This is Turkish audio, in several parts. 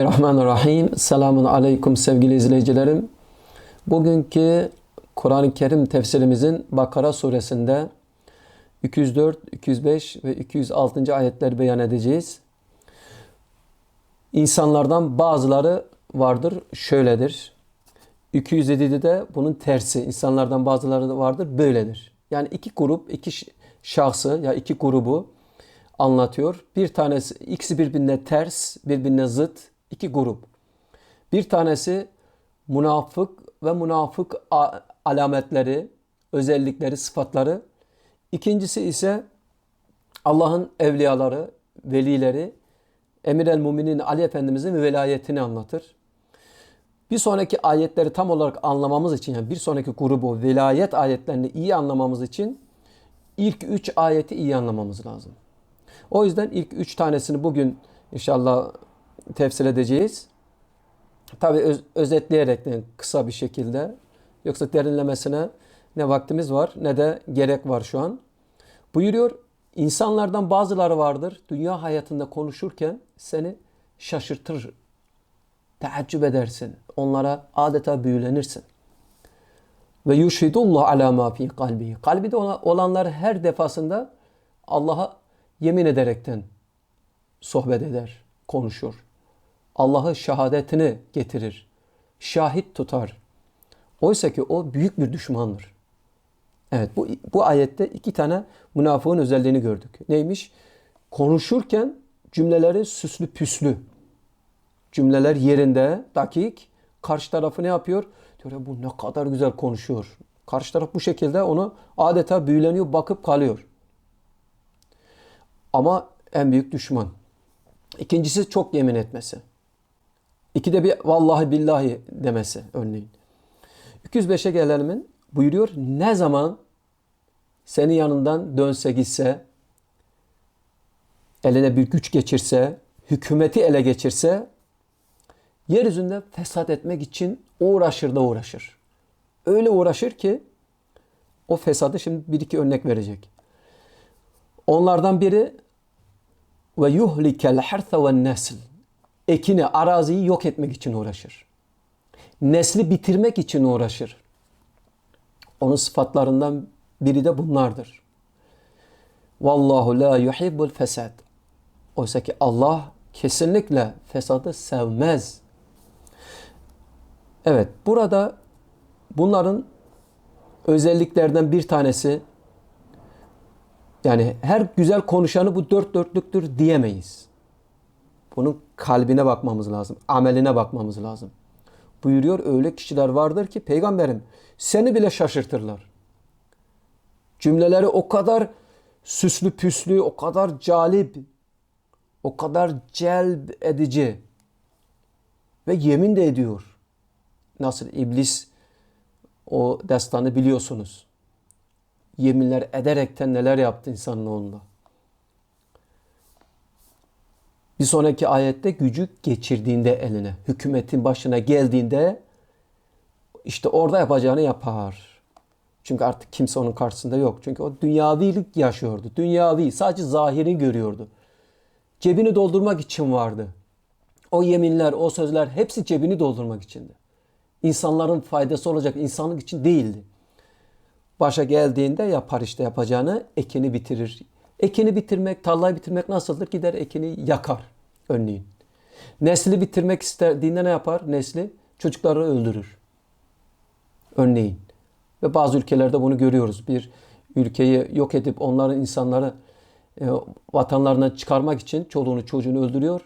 Bismillahirrahmanirrahim. Selamun aleyküm sevgili izleyicilerim. Bugünkü Kur'an-ı Kerim tefsirimizin Bakara suresinde 204, 205 ve 206. ayetleri beyan edeceğiz. İnsanlardan bazıları vardır, şöyledir. 207'de de bunun tersi. İnsanlardan bazıları vardır, böyledir. Yani iki grup, iki şahsı ya iki grubu anlatıyor. Bir tanesi ikisi birbirine ters, birbirine zıt iki grup. Bir tanesi münafık ve münafık alametleri, özellikleri, sıfatları. İkincisi ise Allah'ın evliyaları, velileri, Emir el Muminin Ali Efendimizin velayetini anlatır. Bir sonraki ayetleri tam olarak anlamamız için, yani bir sonraki grubu, velayet ayetlerini iyi anlamamız için ilk üç ayeti iyi anlamamız lazım. O yüzden ilk üç tanesini bugün inşallah tefsir edeceğiz. Tabi öz, özetleyerek kısa bir şekilde. Yoksa derinlemesine ne vaktimiz var ne de gerek var şu an. Buyuruyor insanlardan bazıları vardır dünya hayatında konuşurken seni şaşırtır, teaccüp edersin. Onlara adeta büyülenirsin. Ve yuşhidullah ala ma fi kalbi. Kalbide olanlar her defasında Allah'a yemin ederekten sohbet eder, konuşur. Allah'ı şehadetini getirir. Şahit tutar. Oysa ki o büyük bir düşmandır. Evet bu, bu ayette iki tane münafığın özelliğini gördük. Neymiş? Konuşurken cümleleri süslü püslü. Cümleler yerinde, dakik. Karşı tarafı ne yapıyor? Diyor ya bu ne kadar güzel konuşuyor. Karşı taraf bu şekilde onu adeta büyüleniyor, bakıp kalıyor. Ama en büyük düşman. İkincisi çok yemin etmesi. İkide bir vallahi billahi demesi örneğin. 205'e gelenimin buyuruyor ne zaman senin yanından dönse gitse, eline bir güç geçirse, hükümeti ele geçirse, yeryüzünde fesat etmek için uğraşır da uğraşır. Öyle uğraşır ki o fesadı şimdi bir iki örnek verecek. Onlardan biri ve yuhlikel harsa ve nesl. Ekini, araziyi yok etmek için uğraşır. Nesli bitirmek için uğraşır. Onun sıfatlarından biri de bunlardır. Vallahu la yuhibbul fesad. Oysa ki Allah kesinlikle fesadı sevmez. Evet, burada bunların özelliklerden bir tanesi yani her güzel konuşanı bu dört dörtlüktür diyemeyiz. Bunun kalbine bakmamız lazım. Ameline bakmamız lazım. Buyuruyor öyle kişiler vardır ki peygamberim seni bile şaşırtırlar. Cümleleri o kadar süslü püslü, o kadar calip, o kadar celb edici ve yemin de ediyor. Nasıl iblis o destanı biliyorsunuz yeminler ederekten neler yaptı insanın oğluna. Bir sonraki ayette gücü geçirdiğinde eline, hükümetin başına geldiğinde işte orada yapacağını yapar. Çünkü artık kimse onun karşısında yok. Çünkü o dünyavilik yaşıyordu. Dünyavi, sadece zahiri görüyordu. Cebini doldurmak için vardı. O yeminler, o sözler hepsi cebini doldurmak içindi. İnsanların faydası olacak insanlık için değildi başa geldiğinde yapar işte yapacağını ekini bitirir. Ekini bitirmek, tarlayı bitirmek nasıldır? Gider ekini yakar örneğin. Nesli bitirmek istediğinde ne yapar? Nesli çocukları öldürür. Örneğin. Ve bazı ülkelerde bunu görüyoruz. Bir ülkeyi yok edip onların insanları e, vatanlarından çıkarmak için çoluğunu çocuğunu öldürüyor.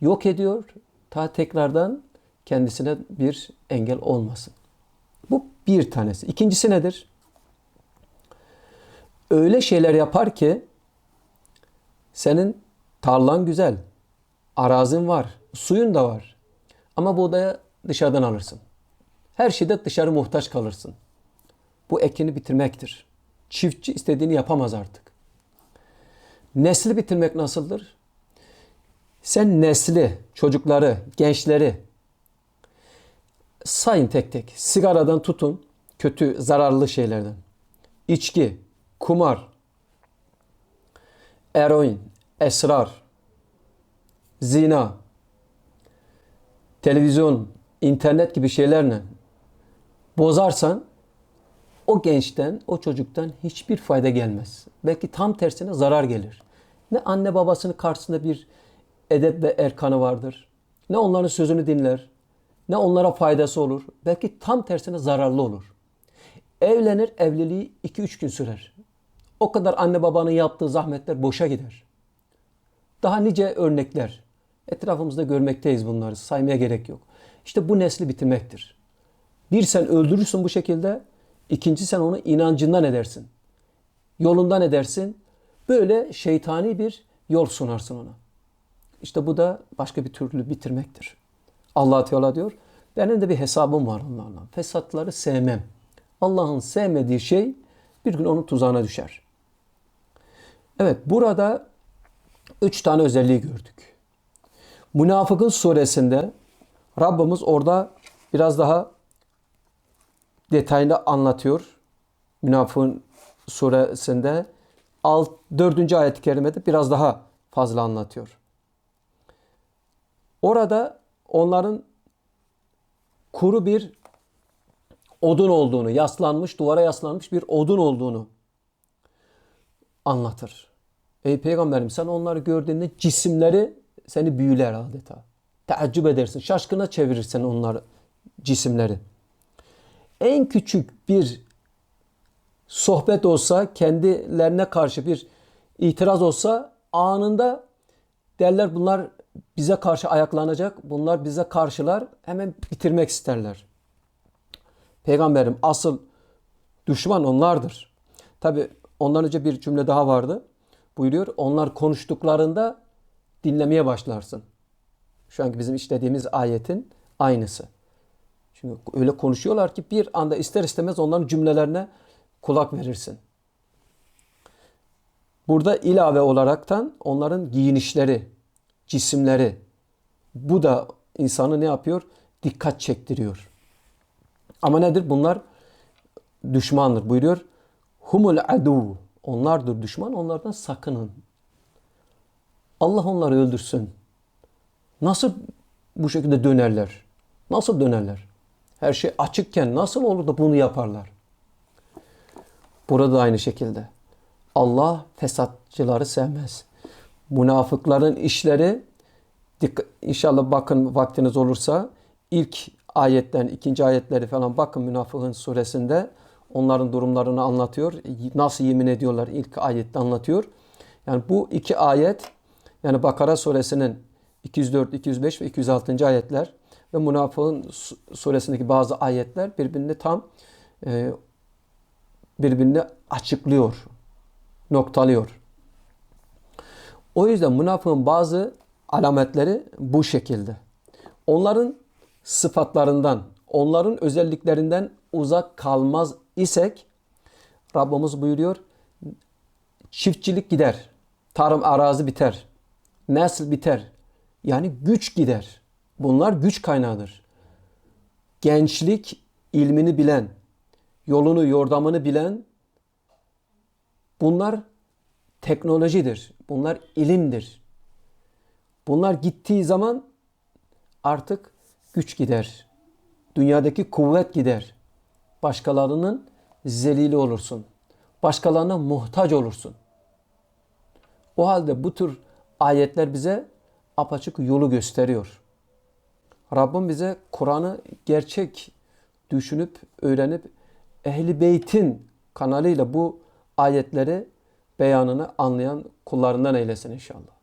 Yok ediyor. Ta tekrardan kendisine bir engel olmasın. Bu bir tanesi. İkincisi nedir? öyle şeyler yapar ki senin tarlan güzel, arazin var, suyun da var. Ama buğdayı dışarıdan alırsın. Her şeyde dışarı muhtaç kalırsın. Bu ekini bitirmektir. Çiftçi istediğini yapamaz artık. Nesli bitirmek nasıldır? Sen nesli, çocukları, gençleri sayın tek tek. Sigaradan tutun, kötü, zararlı şeylerden. İçki, kumar, eroin, esrar, zina, televizyon, internet gibi şeylerle bozarsan o gençten, o çocuktan hiçbir fayda gelmez. Belki tam tersine zarar gelir. Ne anne babasının karşısında bir edep ve erkanı vardır. Ne onların sözünü dinler. Ne onlara faydası olur. Belki tam tersine zararlı olur. Evlenir, evliliği 2-3 gün sürer. O kadar anne babanın yaptığı zahmetler boşa gider. Daha nice örnekler. Etrafımızda görmekteyiz bunları. Saymaya gerek yok. İşte bu nesli bitirmektir. Bir sen öldürürsün bu şekilde. ikinci sen onu inancından edersin. Yolundan edersin. Böyle şeytani bir yol sunarsın ona. İşte bu da başka bir türlü bitirmektir. allah Teala diyor, benim de bir hesabım var onlarla. Fesatları sevmem. Allah'ın sevmediği şey bir gün onun tuzağına düşer. Evet, burada üç tane özelliği gördük. Münafıkın suresinde Rabbimiz orada biraz daha detaylı anlatıyor. Münafıkın suresinde 4. ayet-i kerimede biraz daha fazla anlatıyor. Orada onların kuru bir odun olduğunu, yaslanmış, duvara yaslanmış bir odun olduğunu anlatır. Ey peygamberim sen onları gördüğünde cisimleri seni büyüler adeta. Teaccüp edersin, şaşkına çevirirsen onları cisimleri. En küçük bir sohbet olsa, kendilerine karşı bir itiraz olsa anında derler bunlar bize karşı ayaklanacak. Bunlar bize karşılar. Hemen bitirmek isterler. Peygamberim asıl düşman onlardır. Tabi ondan önce bir cümle daha vardı. Buyuruyor onlar konuştuklarında dinlemeye başlarsın. Şu anki bizim işlediğimiz ayetin aynısı. Çünkü öyle konuşuyorlar ki bir anda ister istemez onların cümlelerine kulak verirsin. Burada ilave olaraktan onların giyinişleri, cisimleri bu da insanı ne yapıyor? Dikkat çektiriyor. Ama nedir? Bunlar düşmandır buyuruyor. Humul adu. Onlardır düşman. Onlardan sakının. Allah onları öldürsün. Nasıl bu şekilde dönerler? Nasıl dönerler? Her şey açıkken nasıl olur da bunu yaparlar? Burada da aynı şekilde. Allah fesatçıları sevmez. Münafıkların işleri inşallah bakın vaktiniz olursa ilk ayetten ikinci ayetleri falan bakın Münafıkın suresinde onların durumlarını anlatıyor. Nasıl yemin ediyorlar ilk ayette anlatıyor. Yani bu iki ayet yani Bakara suresinin 204, 205 ve 206. ayetler ve Münafıkın suresindeki bazı ayetler birbirini tam e, birbirini açıklıyor, noktalıyor. O yüzden münafığın bazı alametleri bu şekilde. Onların sıfatlarından, onların özelliklerinden uzak kalmaz isek Rabbimiz buyuruyor çiftçilik gider, tarım arazi biter, nesil biter. Yani güç gider. Bunlar güç kaynağıdır. Gençlik ilmini bilen, yolunu, yordamını bilen bunlar teknolojidir. Bunlar ilimdir. Bunlar gittiği zaman artık güç gider. Dünyadaki kuvvet gider. Başkalarının zelili olursun. Başkalarına muhtaç olursun. O halde bu tür ayetler bize apaçık yolu gösteriyor. Rabbim bize Kur'an'ı gerçek düşünüp, öğrenip Ehli Beyt'in kanalıyla bu ayetleri beyanını anlayan kullarından eylesin inşallah.